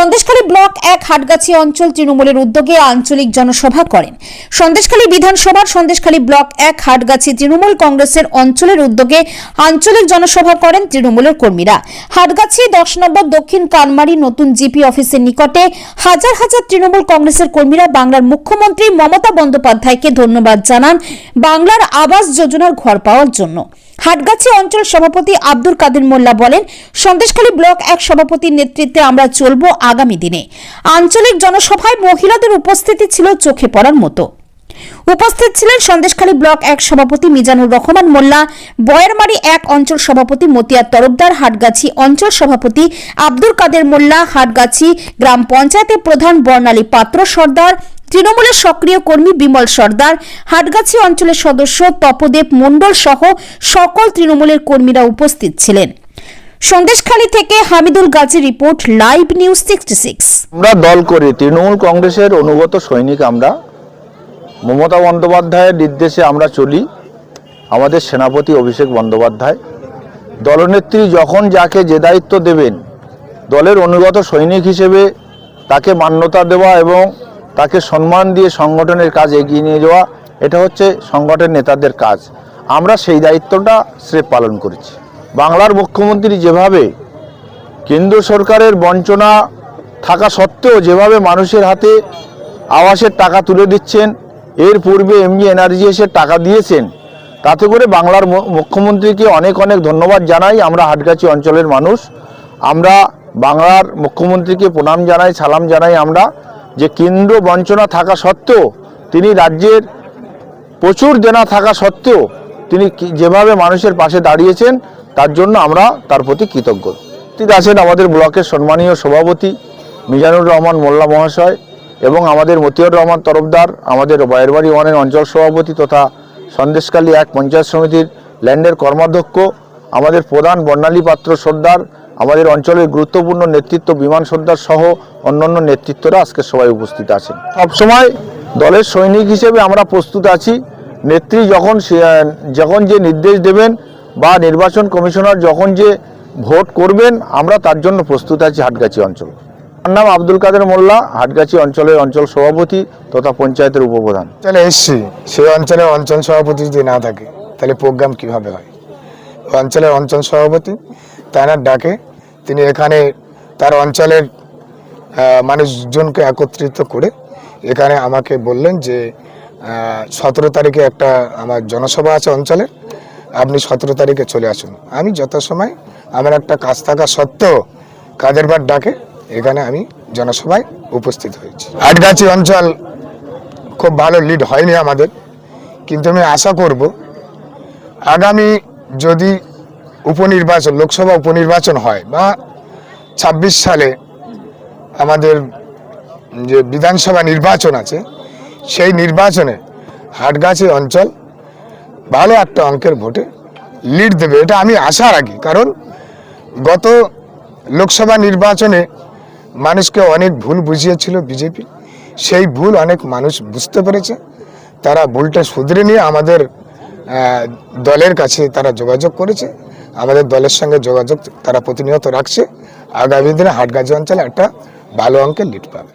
Sandeshkhali block এক হাটগাছি অঞ্চল তৃণমূলের উদ্যোগে আঞ্চলিক জনসভা করেন। সন্দেশখালী বিধানসভার সন্দেশখালী ব্লক এক হাটগাছি তৃণমূল কংগ্রেসের অঞ্চলের উদ্যোগে আঞ্চলিক জনসভা করেন তৃণমূলের কর্মীরা। হাটগাছি দশ নম্বর দক্ষিণ কানমারি নতুন জিপি অফিসের নিকটে হাজার হাজার তৃণমূল কংগ্রেসের কর্মীরা বাংলার মুখ্যমন্ত্রী মমতা বন্দ্যোপাধ্যায়কে ধন্যবাদ জানান বাংলার আবাস যোজনার ঘর পাওয়ার জন্য। হাটগাছি অঞ্চল সভাপতি আব্দুল কাদের মোল্লা বলেন, সন্দেশখালী ব্লক এক সভাপতির নেতৃত্বে আমরা চলব আগামী দিনে। আঞ্চলিক জনসভায় মহিলাদের উপস্থিতি ছিল চোখে পড়ার মতো। উপস্থিত ছিলেন সন্দেশখালী ব্লক এক সভাপতি মিজানুর রহমান মোল্লা, বয়ারমারি এক অঞ্চল সভাপতি মতিয়ার তরফদার, হাটগাছি অঞ্চল সভাপতি আব্দুল কাদের মোল্লা, হাটগাছি গ্রাম পঞ্চায়েতের প্রধান বর্ণালী পাত্র সর্দার তৃণমূলের সক্রিয় কর্মী বিমল সর্দার, হাটগাছি অঞ্চলের সদস্য তপদেব মণ্ডল সহ সকল তৃণমূলের কর্মীরা উপস্থিত ছিলেন। সন্দেশখালী থেকে Hamidul Gazi report, live news sixty six. আমরা দল করি, তৃণমূল কংগ্রেসের অনুগত সৈনিক আমরা, মমতা বন্দ্যোপাধ্যায়ের নির্দেশে আমরা চলি, আমাদের সেনাপতি অভিষেক বন্দ্যোপাধ্যায়। দলনেত্রী যখন যাকে যে দায়িত্ব দেবেন, দলের অনুগত সৈনিক হিসেবে তাকে মান্যতা দেওয়া এবং তাকে সম্মান দিয়ে সংগঠনের কাজ এগিয়ে নিয়ে যাওয়া, এটা হচ্ছে সংগঠনের নেতাদের কাজ। আমরা সেই দায়িত্বটা স্রেফ পালন করেছি। বাংলার মুখ্যমন্ত্রী যেভাবে কেন্দ্র সরকারের বঞ্চনা থাকা সত্ত্বেও যেভাবে মানুষের হাতে আবাসের টাকা তুলে দিচ্ছেন, এর পূর্বে এমনি এনার্জি এসে টাকা দিয়েছেন, তাতে করে বাংলার মুখ্যমন্ত্রীকে অনেক অনেক ধন্যবাদ জানাই। আমরা হাটগাছি অঞ্চলের মানুষ। আমরা বাংলার মুখ্যমন্ত্রীকে প্রণাম জানাই, সালাম জানাই আমরা। যে কেন্দ্র বঞ্চনা থাকা সত্ত্বেও তিনি রাজ্যের প্রচুর দেনা থাকা সত্ত্বেও তিনি যেভাবে মানুষের পাশে দাঁড়িয়েছেন, তার জন্য আমরা তার প্রতি কৃতজ্ঞ। উপস্থিত আছেন আমাদের ব্লকের সম্মানীয় সভাপতি মিজানুর রহমান মোল্লা মহাশয় এবং আমাদের মতিউর রহমান তরফদার, আমাদের বয়েরবাড়ি ওয়ানের অঞ্চল সভাপতি তথা সন্দেশকালী এক পঞ্চায়েত সমিতির ল্যান্ডের কর্মাধ্যক্ষ, আমাদের প্রধান বর্ণালী পাত্র সর্দার আমাদের অঞ্চলের গুরুত্বপূর্ণ নেতৃত্ব বিমান সর্দার সহ অন্যান্য নেতৃত্বরা আজকে সবাই উপস্থিত আছেন। সবসময় দলের সৈনিক হিসেবে আমরা প্রস্তুত আছি। নেত্রী যখন যখন যে নির্দেশ দেবেন বা নির্বাচন কমিশনার যখন যে ভোট করবেন, আমরা তার জন্য প্রস্তুত আছি হাটগাছি অঞ্চল। আমার নাম আব্দুল কাদের মোল্লা, হাটগাছি অঞ্চলের অঞ্চল সভাপতি তথা পঞ্চায়েতের উপপ্রধান। অঞ্চলে এসছি। সেই অঞ্চলের অঞ্চল সভাপতি যদি না থাকে, তাহলে প্রোগ্রাম কীভাবে হয়? অঞ্চলের অঞ্চল সভাপতি, তার ডাকে তিনি এখানে তার অঞ্চলের মানুষজনকে একত্রিত করে এখানে আমাকে বললেন যে সতেরো তারিখে একটা আমার জনসভা আছে অঞ্চলের আপনি সতেরো তারিখে চলে আসুন। আমি যত সময় আমার একটা কাজ থাকা সত্ত্বেও কাদের বার ডাকে, এখানে আমি জনসভায় উপস্থিত হয়েছি। আটগাছি অঞ্চল খুব ভালো লিড হয়নি আমাদের, কিন্তু আমি আশা করব, আগামী যদি উপনির্বাচন, লোকসভা উপনির্বাচন হয় বা ছাব্বিশ সালে আমাদের যে বিধানসভা নির্বাচন আছে, সেই নির্বাচনে হাটগাছি অঞ্চল ভালো একটা অঙ্কের ভোটে লিড দেবে। এটা আমি আশা রাখি, কারণ গত লোকসভা নির্বাচনে মানুষকে অনেক ভুল বুঝিয়েছিল বিজেপি। সেই ভুল অনেক মানুষ বুঝতে পেরেছে। তারা ভুলটা শুধরে নিয়ে আমাদের দলের কাছে তারা যোগাযোগ করেছে। আমাদের দলের সঙ্গে যোগাযোগ তারা প্রতিনিয়ত রাখছে। আগামী দিনে হাটগাজী অঞ্চলে একটা ভালো অঙ্কের লিড পাবে।